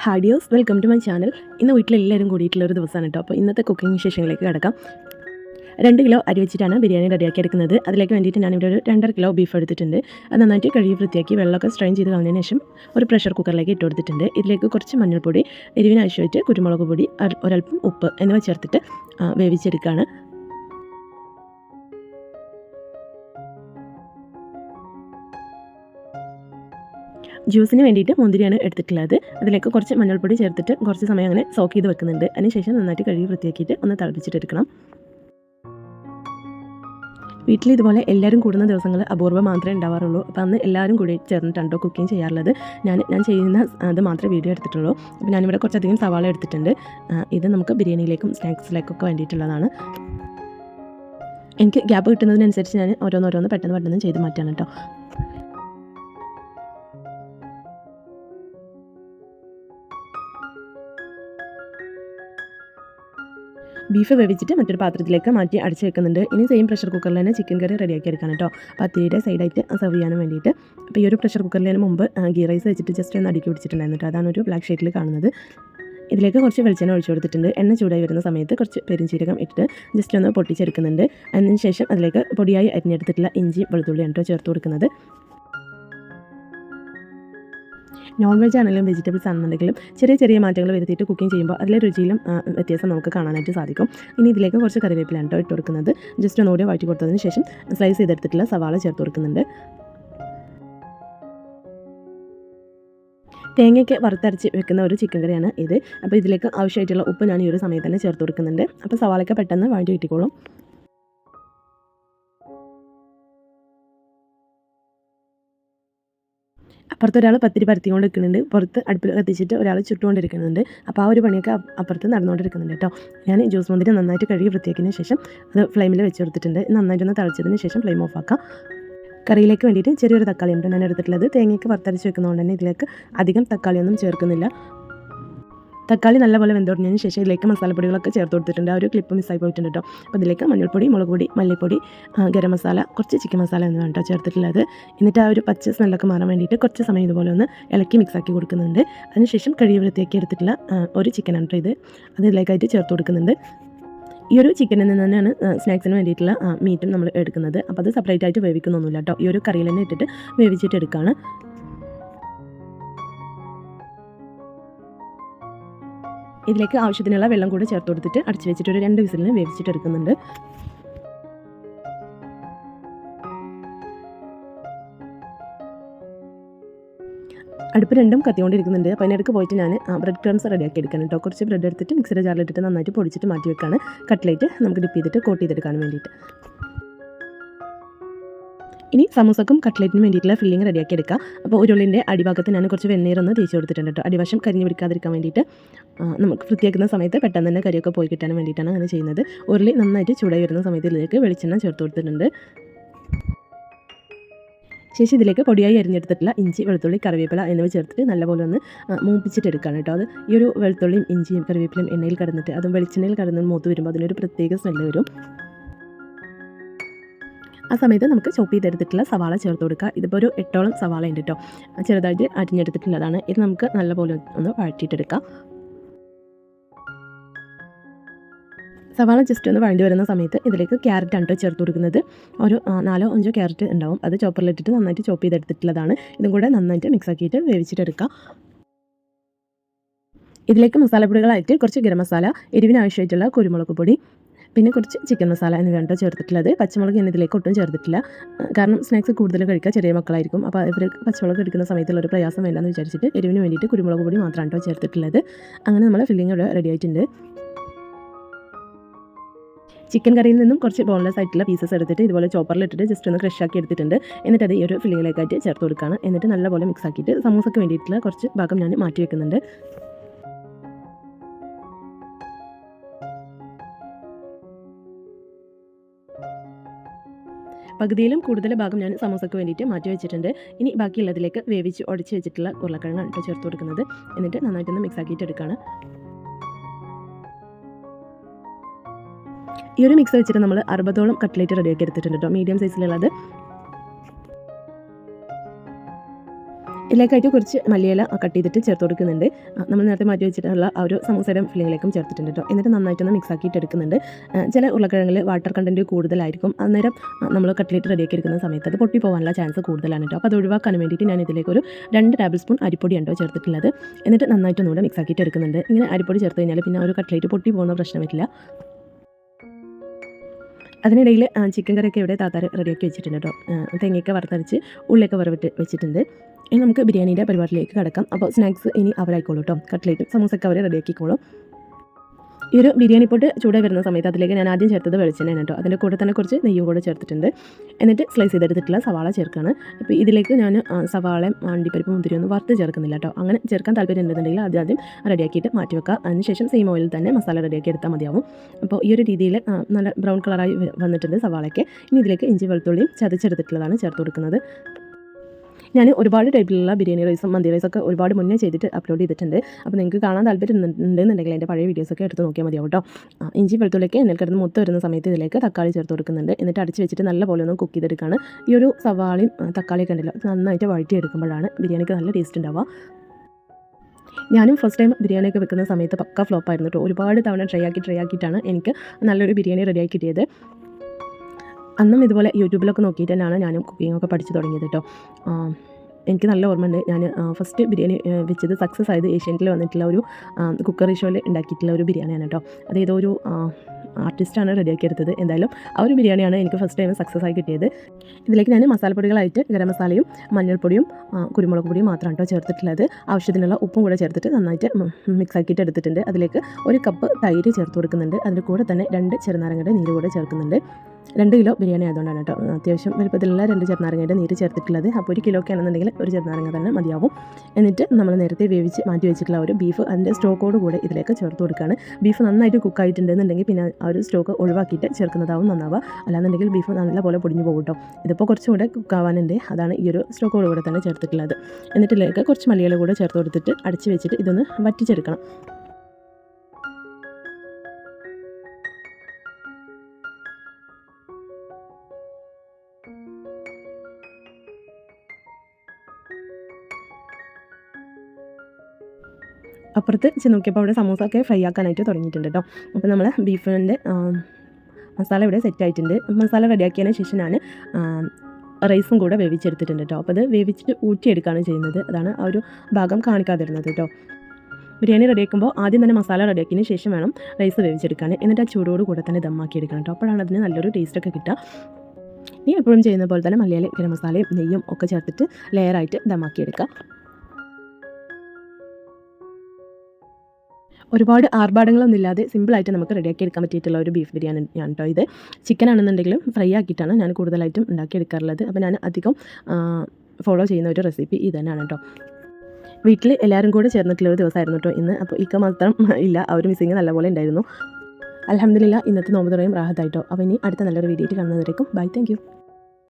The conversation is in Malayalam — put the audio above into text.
Hi dears welcome to my channel ഇന്ന് വീട്ടിലെല്ലാവരും കൂടിയിട്ടുള്ള ഒരു ദിവസമാണ് കേട്ടോ. അപ്പോൾ ഇന്നത്തെ കുക്കിംഗ് വിശേഷങ്ങളിലേക്ക് കിടക്കാം. രണ്ട് കിലോ അരി വെച്ചിട്ടാണ് ബിരിയാണി റെഡിയാക്കി എടുക്കുന്നത്. അതിലേക്ക് വേണ്ടിയിട്ട് ഞാനിവിടെ ഒരു രണ്ടര കിലോ ബീഫ് എടുത്തിട്ടുണ്ട്. അത് നന്നായിട്ട് കഴുകി വൃത്തിയാക്കി വെള്ളമൊക്കെ സ്ട്രെയിൻ ചെയ്ത് കളഞ്ഞതിന് ശേഷം ഒരു പ്രഷർ കുക്കറിലേക്ക് ഇട്ട് കൊടുത്തിട്ടുണ്ട്. ഇതിലേക്ക് കുറച്ച് മഞ്ഞൾപ്പൊടി എരിവിനാവശ്യമായിട്ട് കുരുമുളക് പൊടി ഒരൽപ്പം ഉപ്പ് എന്നിവ ചേർത്തിട്ട് വേവിച്ചെടുക്കുകയാണ്. ജ്യൂസിന് വേണ്ടിയിട്ട് മുന്തിരിയാണ് എടുത്തിട്ടുള്ളത്. അതിലേക്ക് കുറച്ച് മഞ്ഞൾപ്പൊടി ചേർത്തിട്ട് കുറച്ച് സമയം അങ്ങനെ സോക്ക് ചെയ്ത് വെക്കുന്നുണ്ട്. അതിനുശേഷം നന്നായിട്ട് കഴുകി വൃത്തിയാക്കിയിട്ട് ഒന്ന് തിളപ്പിച്ചിട്ടെടുക്കണം. വീട്ടിൽ ഇതുപോലെ എല്ലാവരും കൂടുന്ന ദിവസങ്ങൾ അപൂർവം മാത്രമേ ഉണ്ടാവാറുള്ളൂ. അപ്പോൾ അന്ന് എല്ലാവരും കൂടി ചേർന്നിട്ടുണ്ടോ കുക്കിംഗ് ചെയ്യാറുള്ളത്. ഞാൻ ഞാൻ ചെയ്യുന്ന അത് മാത്രമേ വീഡിയോ എടുത്തിട്ടുള്ളൂ. അപ്പോൾ ഞാനിവിടെ കുറച്ചധികം സവാള എടുത്തിട്ടുണ്ട്. ഇത് നമുക്ക് ബിരിയാണിയിലേക്കും സ്നാക്സിലേക്കൊക്കെ വേണ്ടിയിട്ടുള്ളതാണ്. എനിക്ക് ഗ്യാപ്പ് കിട്ടുന്നതിനനുസരിച്ച് ഞാൻ ഓരോന്നോരോന്ന് പെട്ടെന്ന് പെട്ടെന്ന് ചെയ്ത് മാറ്റാണ് കേട്ടോ ബീഫ് വേവിച്ചിട്ട് മറ്റൊരു പാത്രത്തിലേക്ക് മാറ്റി അടിച്ച് വെക്കുന്നുണ്ട്. ഇനി സെയിം പ്രഷർ കുക്കറിൽ തന്നെ ചിക്കൻ കറി റെഡിയാക്കി എടുക്കാൻ കേട്ടോ പത്തിരിയുടെ സൈഡായിട്ട് സെർവ് ചെയ്യാനും വേണ്ടിയിട്ട്. അപ്പോൾ ഈ ഒരു പ്രഷർ കുക്കറിൽ തന്നെ മുമ്പ് ഗീ റൈസ് വെച്ചിട്ട് ജസ്റ്റ് ഒന്ന് അടുക്കി പിടിച്ചിട്ടുണ്ടായിരുന്നു അതാണ് ഒരു ബ്ലാക്ക് ഷെയ്ഡിൽ കാണുന്നത്. ഇതിലേക്ക് കുറച്ച് വെളിച്ചെണ്ണ ഒഴിച്ചു കൊടുത്തിട്ടുണ്ട്. എണ്ണ ചൂടായി വരുന്ന സമയത്ത് കുറച്ച് പെരിഞ്ചീരകം ഇട്ടിട്ട് ജസ്റ്റ് ഒന്ന് പൊട്ടിച്ചെടുക്കുന്നുണ്ട്. അതിന് ശേഷം അതിലേക്ക് പൊടിയായി അരിഞ്ഞെടുത്തിട്ടുള്ള ഇഞ്ചി വെളുത്തുള്ളി കേട്ടോ ചേർത്ത് കൊടുക്കുന്നത്. നോൺ വെജ് ആണെങ്കിലും വെജിറ്റബിൾസ് ആണെന്നുണ്ടെങ്കിലും ചെറിയ ചെറിയ മാറ്റങ്ങൾ വരുത്തിയിട്ട് കുക്കിംഗ് ചെയ്യുമ്പോൾ അതിലെ രുചിയിലും വ്യത്യാസം നമുക്ക് കാണാനായിട്ട് സാധിക്കും. ഇനി ഇതിലേക്ക് കുറച്ച് കറിവേപ്പിലാണ് കേട്ടോ ഇട്ട് കൊടുക്കുന്നത്. ജസ്റ്റ് ഒന്നുകൂടി വഴറ്റി കൊടുത്തതിന് ശേഷം സ്ലൈസ് ചെയ്തെടുത്തിട്ടുള്ള സവാള ചേർത്ത് കൊടുക്കുന്നുണ്ട്. തേങ്ങയ്ക്ക് വറുത്തരച്ച് വെക്കുന്ന ഒരു ചിക്കൻ കറിയാണ് ഇത്. അപ്പോൾ ഇതിലേക്ക് ആവശ്യമായിട്ടുള്ള ഉപ്പ് ഞാൻ ഈ ഒരു സമയത്ത് തന്നെ ചേർത്ത് കൊടുക്കുന്നുണ്ട്. അപ്പോൾ സവാളയ്ക്ക് പെട്ടെന്ന് വഴറ്റി കിട്ടിക്കോളും. അപ്പുറത്ത് ഒരാൾ പത്തിരി പരത്തിക്കൊണ്ട് നിൽക്കുന്നുണ്ട് പുറത്ത് അടുപ്പിൽ കത്തിച്ചിട്ട് ഒരാൾ ചുട്ടുകൊണ്ടിരിക്കുന്നുണ്ട്. അപ്പോൾ ആ ഒരു പണിയൊക്കെ അപ്പ- അപ്പുറത്ത് നടന്നുകൊണ്ടിരിക്കുന്നുണ്ട് കേട്ടോ. ഞാൻ ജ്യൂസ് മുന്തിരി നന്നായിട്ട് കഴുകി വൃത്തിയാക്കിയതിന് ശേഷം അത് ഫ്ലെയിമിൽ വെച്ച് കൊടുത്തിട്ടുണ്ട് നന്നായിട്ടൊന്ന് തളിച്ചതിന് ശേഷം ഫ്ലെയിം ഓഫ് ആക്കാം. കറിയിലേക്ക് വേണ്ടിയിട്ട് ചെറിയൊരു തക്കാളി ഉണ്ട് ഞാൻ എടുത്തിട്ടുള്ളത്. തേങ്ങയ്ക്ക് വറുത്തരച്ച് വെക്കുന്നതുകൊണ്ട് തന്നെ ഇതിലേക്ക് അധികം തക്കാളിയൊന്നും ചേർക്കുന്നില്ല. തക്കാളി നല്ലപോലെ വെന്തുടഞ്ഞതിന് ശേഷം ഇതിലേക്ക് മസാലപ്പൊടികളൊക്കെ ചേർത്ത് കൊടുത്തിട്ടുണ്ട്. ആ ഒരു ക്ലിപ്പ് മിസ്സായി പോയിട്ടുണ്ട് കേട്ടോ അപ്പോൾ ഇതിലേക്ക് മഞ്ഞൾപ്പൊടി മുളക് പൊടി മല്ലിപ്പൊടി ഗരം മസാല കുറച്ച് ചിക്കൻ മസാല എന്നിവ കേട്ടോ ചേർത്തിട്ടുള്ളത്. എന്നിട്ട് ആ ഒരു പച്ച സ്മെല്ലൊക്കെ മാറാൻ വേണ്ടിയിട്ട് കുറച്ച് സമയം ഇതുപോലെ ഒന്ന് ഇളക്കി മിക്സ് ആക്കി കൊടുക്കുന്നുണ്ട്. അതിനുശേഷം കഴുകി വൃത്തിയാക്കി എടുത്തിട്ടുള്ള ഒരു ചിക്കനാണ് കേട്ടോ ഇത്. അത് ഇതിലേക്കായിട്ട് ചേർത്ത് കൊടുക്കുന്നുണ്ട്. ഈ ഒരു ചിക്കനിൽ നിന്ന് തന്നെയാണ് സ്നാക്സിന് വേണ്ടിയിട്ടുള്ള മീറ്റും നമ്മൾ എടുക്കുന്നത്. അപ്പോൾ അത് സെപ്പറേറ്റ് ആയിട്ട് വേവിക്കുന്നൊന്നുമില്ല കേട്ടോ ഈ ഒരു കറിയിൽ തന്നെ ഇട്ടിട്ട് വേവിച്ചിട്ട് എടുക്കുകയാണ് ഇതിലേക്ക് ആവശ്യത്തിനുള്ള വെള്ളം കൂടെ ചേർത്ത് കൊടുത്തിട്ട് അടച്ചു വെച്ചിട്ട് ഒരു രണ്ട് വിസിലിന് വേവിച്ചിട്ട് എടുക്കുന്നുണ്ട്. അടുപ്പ് രണ്ടും കത്തിക്കൊണ്ടിരിക്കുന്നുണ്ട്. അപ്പോൾ അതിനിടയ്ക്ക് പോയിട്ട് ഞാൻ ബ്രെഡ് ക്രംസ് റെഡിയാക്കി എടുക്കാൻ കേട്ടോ കുറച്ച് ബ്രെഡ് എടുത്തിട്ട് മിക്സിയുടെ ജാറിലിട്ടിട്ട് നന്നായിട്ട് പൊടിച്ചിട്ട് മാറ്റി വെക്കാണ്. കട്ട്ലേറ്റ് നമുക്ക് ഡിപ്പ് ചെയ്തിട്ട് കോട്ട് ചെയ്തെടുക്കാൻ വേണ്ടിയിട്ട്. ഇനി സമൂസക്കും കട്ട്ലറ്റിനും വേണ്ടിയിട്ടുള്ള ഫില്ലിംഗ് റെഡിയാക്കി എടുക്കാം അപ്പോൾ ഉരുളിന്റെ അടിഭാഗത്ത് ഞാൻ കുറച്ച് വെണ്ണീരൊന്ന് തേച്ച് കൊടുത്തിട്ടുണ്ട് കേട്ടോ. അടിവശം കരിഞ്ഞു പിടിക്കാതിരിക്കാൻ വേണ്ടിയിട്ട്. നമുക്ക് വൃത്തിയാക്കുന്ന സമയത്ത് പെട്ടെന്ന് തന്നെ കരിയൊക്കെ പോയി കിട്ടാൻ വേണ്ടിയിട്ടാണ് അങ്ങനെ ചെയ്യുന്നത്. ഉരുളി നന്നായിട്ട് ചൂടായി വരുന്ന സമയത്ത് ഇതിലേക്ക് വെളിച്ചെണ്ണ ചേർത്ത് കൊടുത്തിട്ടുണ്ട്. ശേഷം ഇതിലേക്ക് പൊടിയായി അരിഞ്ഞെടുത്തിട്ടുള്ള ഇഞ്ചി വെളുത്തുള്ളി കറിവേപ്പില എന്നിവ ചേർത്തിട്ട് നല്ലപോലെ ഒന്ന് മൂപ്പിച്ചിട്ട് മൂപ്പിച്ചിട്ടെടുക്കുകയാണ് കേട്ടോ. അത് ഈ ഒരു വെളുത്തുള്ളിയും ഇഞ്ചിയും കറിവേപ്പിലയും എണ്ണയിൽ കടന്നിട്ട് അതും വെളിച്ചെണ്ണയിൽ കടന്ന് മൂത്ത് വരുമ്പോൾ അതിനൊരു പ്രത്യേക സ്മെല്ല് വരും. ആ സമയത്ത് നമുക്ക് ചോപ്പ് ചെയ്തെടുത്തിട്ടുള്ള സവാള ചേർത്ത് കൊടുക്കുക. ഇതിപ്പോൾ ഒരു എട്ടോളം സവാള ഉണ്ട് കേട്ടോ ചെറുതായിട്ട് അരിഞ്ഞെടുത്തിട്ടുള്ളതാണ്. ഇത് നമുക്ക് നല്ലപോലെ ഒന്ന് വഴറ്റിയിട്ടെടുക്കാം. സവാള ജസ്റ്റ് ഒന്ന് വഴണ്ടി വരുന്ന സമയത്ത് ഇതിലേക്ക് ക്യാരറ്റ് ആണ് ചേർത്ത് കൊടുക്കുന്നത്. ഒരു നാലോ അഞ്ചോ ക്യാരറ്റ് ഉണ്ടാവും. അത് ചോപ്പറിലിട്ടിട്ട് നന്നായിട്ട് ചോപ്പ് ചെയ്തെടുത്തിട്ടുള്ളതാണ്. ഇതും കൂടെ നന്നായിട്ട് മിക്സ് ആക്കിയിട്ട് വേവിച്ചിട്ടെടുക്കാം. ഇതിലേക്ക് മസാലപ്പൊടികളായിട്ട് കുറച്ച് ഗരം മസാല എരിവിനാവശ്യമായിട്ടുള്ള കുരുമുളക് പൊടി പിന്നെ കുറച്ച് ചിക്കൻ മസാല എന്ന് വേണ്ട ചേർത്തിട്ടുള്ളത്. പച്ചമുളക് ഞാൻ ഇതിലേക്ക് ഒട്ടും ചേർത്തിട്ടില്ല. കാരണം സ്നാക്സ് കൂടുതൽ കഴിക്കുക ചെറിയ മക്കളായിരിക്കും. അപ്പോൾ ഇവർ പച്ചമുളക് എടുക്കുന്ന സമയത്തുള്ള ഒരു പ്രയാസം വേണ്ടെന്ന് വിചാരിച്ചിട്ട് എരിവിന് വേണ്ടിയിട്ട് കുരുമുളക് പൊടി മാത്രമാണ് കേട്ടോ ചേർത്തിട്ടുള്ളത്. അങ്ങനെ നമ്മൾ ഫില്ലിംഗ് ഇവിടെ റെഡി ആയിട്ടുണ്ട്. ചിക്കൻ കറിയിൽ നിന്നും കുറച്ച് ബോൺലെസ് ആയിട്ടുള്ള പീസസ് എടുത്തിട്ട് ഇതുപോലെ ചോപ്പറിലിട്ടിട്ട് ജസ്റ്റ് ഒന്ന് ക്രഷ് ആക്കി എടുത്തിട്ടുണ്ട്. എന്നിട്ട് അത് ഈ ഒരു ഫില്ലിങ്ങിലേക്കായിട്ട് ചേർത്ത് കൊടുക്കുകയാണ് എന്നിട്ട് നല്ലപോലെ മിക്സ് ആക്കിയിട്ട് സമൂസക്ക് വേണ്ടിയിട്ടുള്ള കുറച്ച് ഭാഗം ഞാൻ മാറ്റി വെക്കുന്നുണ്ട്. പകുതിയിലും കൂടുതൽ ഭാഗം ഞാൻ സമോസയ്ക്ക് വേണ്ടിയിട്ട് മാറ്റി വെച്ചിട്ടുണ്ട്. ഇനി ബാക്കിയുള്ളതിലേക്ക് വേവിച്ച് ഉടച്ച് വെച്ചിട്ടുള്ള ഉരുളക്കിഴങ്ങാണ് കേട്ടോ ചേർത്ത് കൊടുക്കുന്നത്. എന്നിട്ട് നന്നായിട്ടൊന്ന് മിക്സ് ആക്കിയിട്ട് എടുക്കുകയാണ് ഈ ഒരു മിക്സ് വെച്ചിട്ട് നമ്മൾ അറുപതോളം കട്ട്ലേറ്റ് റെഡിയാക്കി എടുത്തിട്ടുണ്ട് കേട്ടോ. മീഡിയം സൈസിലുള്ളത് ഇതിലേക്കായിട്ട് കുറച്ച് മല്ലിയില കട്ട് ചെയ്തിട്ട് ചേർത്ത് കൊടുക്കുന്നുണ്ട്. നമ്മൾ നേരത്തെ മാറ്റി വെച്ചിട്ടുള്ള ആ ഒരു സമൂസയുടെ ഫില്ലിങ്ങിലേക്കും ചേർത്തിട്ടുണ്ട് കേട്ടോ. എന്നിട്ട് നന്നായിട്ടൊന്ന് മിക്സ് ആക്കിയിട്ട് എടുക്കുന്നുണ്ട്. ചില ഉരുളക്കിഴങ്ങിൽ വാട്ടർ കണ്ടന്റ് കൂടുതലായിരിക്കും. അന്നേരം നമ്മൾ കട്ട്ലേറ്റ് റെഡിയാക്കി എടുക്കുന്ന സമയത്ത് അത് പൊട്ടി പോകാനുള്ള ചാൻസ് കൂടുതലാണ് കേട്ടോ. അപ്പോൾ അത് ഒഴിവാക്കാൻ വേണ്ടിയിട്ട് ഞാൻ ഇതിലേക്ക് ഒരു രണ്ട് ടേബിൾ സ്പൂൺ അരിപ്പൊടി ഉണ്ടോ ചേർത്തിട്ടുള്ളത്. എന്നിട്ട് നന്നായിട്ടൊന്നുകൂടെ മിക്സ് ആക്കിയിട്ട് എടുക്കുന്നുണ്ട്. ഇങ്ങനെ അരിപ്പൊടി ചേർത്ത് കഴിഞ്ഞാൽ പിന്നെ ഒരു കട്ട്ലേറ്റ് പൊട്ടി പോകുന്ന പ്രശ്നം വരില്ല അതിനിടയിൽ ചിക്കൻ കറിയൊക്കെ ഇവിടെ താത്താർ റെഡിയാക്കി വെച്ചിട്ടുണ്ട് കേട്ടോ. തേങ്ങയൊക്കെ വറുത്തരച്ച് ഉള്ളിയൊക്കെ വറവിട്ട് വെച്ചിട്ടുണ്ട്. ഇനി നമുക്ക് ബിരിയാണിയുടെ പരിപാടിയിലേക്ക് കിടക്കാം. അപ്പോൾ സ്നാക്സ് ഇനി അവരായിക്കോളൂ കേട്ടോ. കട്ട്ലേറ്റും സമൂസൊക്കെ അവർ റെഡിയാക്കിക്കോളും. ഈ ഒരു ബിരിയാണി പൊട്ട് ചൂടായി വരുന്ന സമയത്ത് അതിലേക്ക് ഞാൻ ആദ്യം ചേർത്തത് വെളിച്ചെണ്ണയാണ് കേട്ടോ. അതിന്റെ കൂടെ തന്നെ കുറച്ച് നെയ്യും കൂടെ ചേർത്തിട്ടുണ്ട്. എന്നിട്ട് സ്ലൈസ് ചെയ്തെടുത്തിട്ടുള്ള സവാള ചേർക്കുകയാണ് അപ്പോൾ ഇതിലേക്ക് ഞാൻ സവാളയും അണ്ടിപ്പരിപ്പ് മുന്തിരിയൊന്നും വറുത്ത് ചേർക്കുന്നില്ല കേട്ടോ. അങ്ങനെ ചേർക്കാൻ താല്പര്യം ഉണ്ടെന്നുണ്ടെങ്കിൽ അത് ആദ്യം റെഡിയാക്കിയിട്ട് മാറ്റി വെക്കുക. അതിനുശേഷം സെയിം ഓയിലിൽ തന്നെ മസാല റെഡിയാക്കി എടുത്താൽ മതിയാവും. അപ്പോൾ ഈ ഒരു രീതിയിൽ നല്ല ബ്രൗൺ കളറായി വന്നിട്ടുണ്ട് സവാളയ്ക്ക്. ഇനി ഇതിലേക്ക് ഇഞ്ചി വെളുത്തുള്ളിയും ചതച്ചെടുത്തിട്ടുള്ളതാണ് ചേർത്ത് കൊടുക്കുന്നത്. ഞാൻ ഒരുപാട് ടൈപ്പിലുള്ള ബിരിയാണി റൈസും മന്തി റൈസൊക്കെ ഒരുപാട് മുന്നേ ചെയ്തിട്ട് അപ്ലോഡ് ചെയ്തിട്ടുണ്ട്. അപ്പോൾ നിങ്ങൾക്ക് കാണാൻ താല്പര്യം ഉണ്ടെന്നുണ്ടെങ്കിൽ എന്റെ പഴയ വീഡിയോസൊക്കെ എടുത്ത് നോക്കിയാൽ മതിയാവും കേട്ടോ ഇഞ്ചി വെളുത്തുള്ളിക്ക് എണ്ണയിൽ കിടന്ന് മുത്ത് വരുന്ന സമയത്ത് ഇതിലേക്ക് തക്കാളി ചേർത്ത് കൊടുക്കുന്നുണ്ട്. എന്നിട്ട് അടിച്ച് വെച്ചിട്ട് നല്ല പോലെ ഒന്ന് കുക്ക് ചെയ്തെടുക്കുകയാണ് ഈ ഒരു സവാളയും തക്കാളിയൊക്കെ ഉണ്ടല്ലോ നന്നായിട്ട് വഴറ്റി എടുക്കുമ്പോഴാണ് ബിരിയാണിക്ക് നല്ല ടേസ്റ്റ് ഉണ്ടാവുക. ഞാനും ഫസ്റ്റ് ടൈം ബിരിയാണിയൊക്കെ വെക്കുന്ന സമയത്ത് പക്ക ഫ്ലോപ്പായിരുന്നു കേട്ടോ ഒരുപാട് തവണ ട്രൈ ആക്കി ട്രൈ ആക്കിയിട്ടാണ് എനിക്ക് നല്ലൊരു ബിരിയാണി റെഡിയാക്കി കിട്ടിയത്. അന്നും ഇതുപോലെ യൂട്യൂബിലൊക്കെ നോക്കിയിട്ട് തന്നെയാണ് ഞാനും ഒക്കെ പഠിച്ചു തുടങ്ങിയത് കേട്ടോ. എനിക്ക് നല്ല ഓർമ്മയുണ്ട്. ഞാൻ ഫസ്റ്റ് ബിരിയാണി വെച്ചത് സക്സസ് ആയത് ഏഷ്യന്റിൽ വന്നിട്ടുള്ള ഒരു കുക്കർ ഷോയിൽ ഉണ്ടാക്കിയിട്ടുള്ള ഒരു ബിരിയാണിയാണ് കേട്ടോ. അത് ഏതോ ഒരു ആർട്ടിസ്റ്റാണ് റെഡിയാക്കി എടുത്തത്. എന്തായാലും ആ ഒരു ബിരിയാണിയാണ് എനിക്ക് ഫസ്റ്റ് ടൈം സക്സസ് ആയി കിട്ടിയത്. ഇതിലേക്ക് ഞാൻ മസാലപ്പൊടികളായിട്ട് ഗരം മസാലയും മഞ്ഞൾപ്പൊടിയും കുരുമുളക് പൊടിയും മാത്രമാണ് കേട്ടോ ചേർത്തിട്ടുള്ളത്. ആവശ്യത്തിനുള്ള ഉപ്പും കൂടെ ചേർത്തിട്ട് നന്നായിട്ട് മിക്സ് ആക്കിയിട്ട് എടുത്തിട്ടുണ്ട്. അതിലേക്ക് ഒരു കപ്പ് തൈര് ചേർത്ത് കൊടുക്കുന്നുണ്ട്. അതിന്റെ കൂടെ തന്നെ രണ്ട് ചെറുനാരങ്ങയുടെ നീര് കൂടെ ചേർക്കുന്നുണ്ട്. രണ്ട് കിലോ ബിരിയാണി ആയതുകൊണ്ടാണ് കേട്ടോ. അത്യാവശ്യം വലുപ്പത്തിലുള്ള രണ്ട് ചെറുനാരങ്ങയുടെ നീര് ചേർത്തിട്ടുള്ളത്. അപ്പോൾ ഒരു കിലോ ആണെന്നുണ്ടെങ്കിൽ ഒരു ചെറുനാരങ്ങ തന്നെ മതിയാവും. എന്നിട്ട് നമ്മൾ നേരത്തെ വേവിച്ച് മാറ്റി വെച്ചിട്ടുള്ള ഒരു ബീഫ് അതിന്റെ സ്റ്റോക്കോട് കൂടെ ഇതിലേക്ക് ചേർത്ത് കൊടുക്കുകയാണ്. ബീഫ് നന്നായിട്ട് കുക്കായിട്ടുണ്ടെന്നുണ്ടെങ്കിൽ പിന്നെ ആ ഒരു സ്റ്റോക്ക് ഒഴിവാക്കിയിട്ട് ചേർക്കുന്നതാവും നന്നാവുക. അല്ലാന്നുണ്ടെങ്കിൽ ബീഫ് നല്ലപോലെ പൊടിഞ്ഞു പോകും കേട്ടോ. ഇതിപ്പോൾ കുറച്ചും കൂടെ കുക്കാവാനുണ്ട് അതാണ് ഈ ഒരു സ്റ്റോക്കോട് കൂടെ തന്നെ ചേർത്തിട്ടുള്ളത്. എന്നിട്ടിലേക്ക് കുറച്ച് മല്ലികൾ കൂടെ ചേർത്ത് കൊടുത്തിട്ട് അടച്ച് വെച്ചിട്ട് ഇതൊന്ന് വറ്റിച്ചെടുക്കണം. അപ്പുറത്ത് ചെന്ന് നോക്കിയപ്പോൾ അവിടെ സമൂസ ഒക്കെ ഫ്രൈ ആക്കാനായിട്ട് തുടങ്ങിയിട്ടുണ്ട് കേട്ടോ അപ്പോൾ നമ്മൾ ബീഫിന്റെ മസാല ഇവിടെ സെറ്റ് ആയിട്ടുണ്ട്. മസാല റെഡിയാക്കിയതിന് ശേഷം റൈസും കൂടെ വേവിച്ചെടുത്തിട്ടുണ്ട് കേട്ടോ അപ്പോൾ അത് വേവിച്ചിട്ട് ഊറ്റിയെടുക്കുകയാണ് ചെയ്യുന്നത്. അതാണ് ആ ഒരു ഭാഗം കാണിക്കാതിരുന്നത് കേട്ടോ ബിരിയാണി റെഡിയാക്കുമ്പോൾ ആദ്യം തന്നെ മസാല റെഡിയാക്കിയതിന് ശേഷം വേണം റൈസ് വേവിച്ചെടുക്കാൻ. എന്നിട്ട് ആ ചൂടോട് കൂടെ തന്നെ ദമ്മാക്കി എടുക്കണം കേട്ടോ അപ്പോഴാണ് അതിന് നല്ലൊരു ടേസ്റ്റ് ഒക്കെ കിട്ടുക. നീ എപ്പോഴും ചെയ്യുന്ന പോലെ തന്നെ മലയാളി ഗരം മസാലയും നെയ്യും ഒക്കെ ചേർത്തിട്ട് ലെയറായിട്ട് ദമ്മാക്കി എടുക്കുക ഒരുപാട് ആർഭാടങ്ങളൊന്നും ഇല്ലാതെ സിമ്പിളായിട്ട് നമുക്ക് റെഡിയാക്കി എടുക്കാൻ പറ്റിയിട്ടുള്ള ഒരു ബീഫ് ബിരിയാണി ഞാൻ കേട്ടോ ഇത്. ചിക്കൻ ആണെന്നുണ്ടെങ്കിലും ഫ്രൈ ആക്കിയിട്ടാണ് ഞാൻ കൂടുതലായിട്ടും ഉണ്ടാക്കിയെടുക്കാറുള്ളത്. അപ്പോൾ ഞാൻ അധികം ഫോളോ ചെയ്യുന്ന ഒരു റെസിപ്പി ഇത് തന്നെയാണ് കേട്ടോ വീട്ടിൽ എല്ലാവരും കൂടെ ചേർന്നിട്ടുള്ള ഒരു ദിവസമായിരുന്നു കേട്ടോ ഇന്ന്. അപ്പോൾ ഇക്ക മാത്രം ഇല്ല ആ ഒരു മിസ്സിങ് നല്ലപോലെ ഉണ്ടായിരുന്നു. അലഹമ്മദില്ല ഇന്നത്തെ നോമ്പ് തുറയും റാഹത്തായിട്ടോ അപ്പോൾ ഇനി അടുത്ത നല്ലൊരു വീഡിയോ കാണുന്നതായിരിക്കും ബൈ താങ്ക്